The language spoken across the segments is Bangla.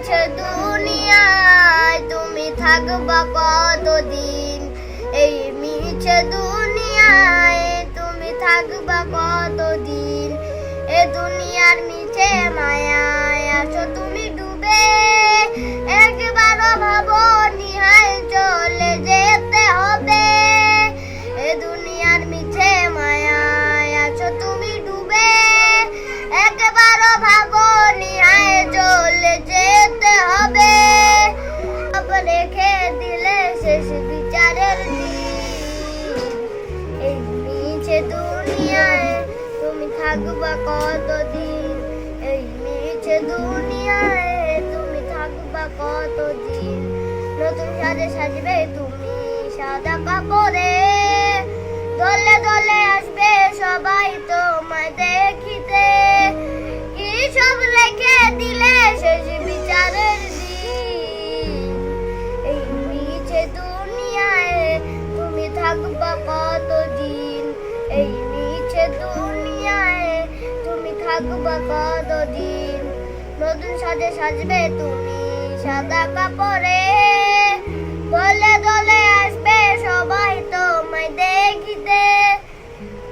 মিছে দুনিয়ায় তুমি থাকবা কতদিন? এই মিছে দুনিয়ায় তুমি থাকবা কতদিন? এ দুনিয়ার মিছে মায়ায় দুনিয়ায় তুমি থাকবা কতদিন? এই মিছে দুনিয়ায় তুমি থাকবা কতদিন? নতুন সাজে সাজবে তুমি সাদা কাপড়ে। দলে দলে আসবে সবাই তোমায় দেখিতে। কি সব রেখে দিলে শেষ বিচারের দিন? এই মিছে দুনিয়ায় তুমি থাকবা কতদিন? এই মিছে দুনিয়ায় তুমি থাকবা কতদিন? নতুন সাজে সাজবে তুমি সাদা কাপড়ে। দলে দলে আসবে সবাই তোমায় দেখিতে।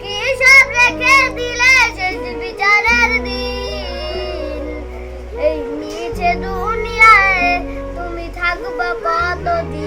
কি সব রেখে দিলে শেষ বিচারের দিন? এই মিছে দুনিয়ায় তুমি থাকবা কতদিন?